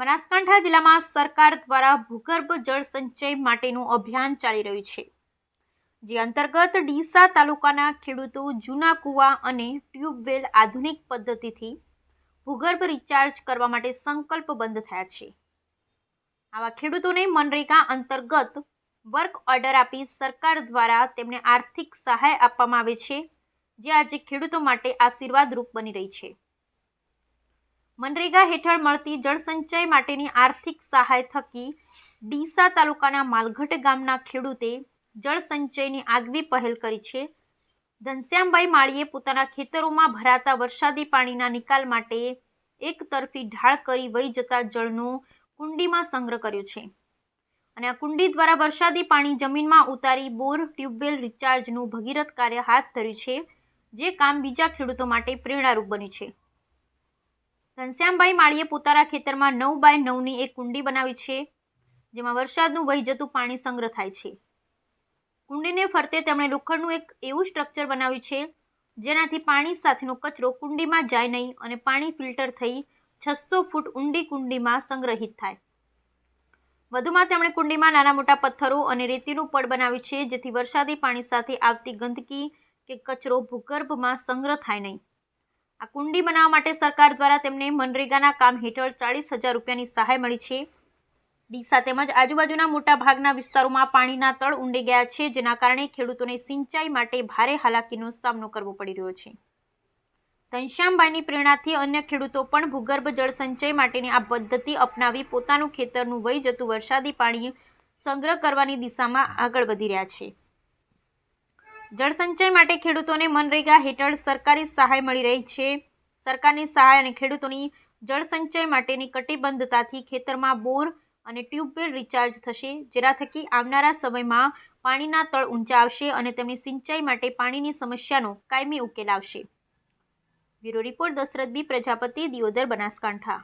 બનાસકાંઠા જિલ્લામાં સરકાર દ્વારા ભૂગર્ભ જળ સંચય માટેનું અભિયાન ચાલી રહ્યું છે. જે અંતર્ગત ડીસા તાલુકાના ખેડૂતો જૂના કૂવા અને ટ્યુબવેલ આધુનિક પદ્ધતિથી ભૂગર્ભ રિચાર્જ કરવા માટે સંકલ્પબંધ થયા છે. આવા ખેડૂતોને મનરેગા અંતર્ગત વર્ક ઓર્ડર આપી સરકાર દ્વારા તેમને આર્થિક સહાય આપવામાં આવે છે, જે આજે ખેડૂતો માટે આશીર્વાદરૂપ બની રહી છે. મનરેગા હેઠળ મળતી જળસંચય માટેની આર્થિક સહાય થકી ડીસા તાલુકાના માલઘટ ગામના ખેડૂતે જળસંચયની આગવી પહેલ કરી છે. ઘનશ્યામભાઈ માળીએ પોતાના ખેતરોમાં ભરાતા વરસાદી પાણીના નિકાલ માટે એક તરફી ઢાળ કરી વહી જતા જળનો કુંડીમાં સંગ્રહ કર્યો છે. અને આ કુંડી દ્વારા વરસાદી પાણી જમીનમાં ઉતારી બોર, ટ્યુબવેલ રિચાર્જનું ભગીરથ કાર્ય હાથ ધર્યું છે, જે કામ બીજા ખેડૂતો માટે પ્રેરણારૂપ બન્યું છે. ઘનશ્યામભાઈ માળીએ પોતાના ખેતરમાં નવ બાય નવની એક કુંડી બનાવી છે, જેમાં વરસાદનું વહી જતું પાણી સંગ્રહ થાય છે. કુંડીને ફરતે તેમણે લોખંડનું એક એવું સ્ટ્રક્ચર બનાવ્યું છે, જેનાથી પાણી સાથેનો કચરો કુંડીમાં જાય નહીં અને પાણી ફિલ્ટર થઈ છસો ફૂટ ઊંડી કુંડીમાં સંગ્રહિત થાય. વધુમાં તેમણે કુંડીમાં નાના મોટા પથ્થરો અને રેતીનું પડ બનાવ્યું છે, જેથી વરસાદી પાણી સાથે આવતી ગંદકી કે કચરો ભૂગર્ભમાં સંગ્રહ થાય નહીં. આ કુંડી બનાવવા માટે સરકાર દ્વારા તેમને મનરેગાના કામ હેઠળ ચાળીસ હજાર રૂપિયાની સહાય મળી છે. ડીસા તેમજ આજુબાજુના મોટા ભાગના વિસ્તારોમાં પાણીના તળ ઊંડે ગયા છે, જેના કારણે ખેડૂતોને સિંચાઈ માટે ભારે હાલાકીનો સામનો કરવો પડી રહ્યો છે. ઘનશ્યામભાઈની પ્રેરણાથી અન્ય ખેડૂતો પણ ભૂગર્ભ જળ સંચય માટેની આ પદ્ધતિ અપનાવી પોતાનું ખેતરનું વહી જતું વરસાદી પાણી સંગ્રહ કરવાની દિશામાં આગળ વધી રહ્યા છે. જળસંચય માટે ખેડૂતોને મનરેગા હેઠળ સરકારી સહાય મળી રહી છે. સરકારની સહાય અને ખેડૂતોની જળસંચય માટેની કટિબદ્ધતાથી ખેતરમાં બોર અને ટ્યુબવેલ રિચાર્જ થશે, જેના થકી આવનારા સમયમાં પાણીના તળ ઊંચા આવશે અને તેમની સિંચાઈ માટે પાણીની સમસ્યાનો કાયમી ઉકેલ આવશે. Bureau report Dashrath B Prajapati, Deodar, Banaskantha.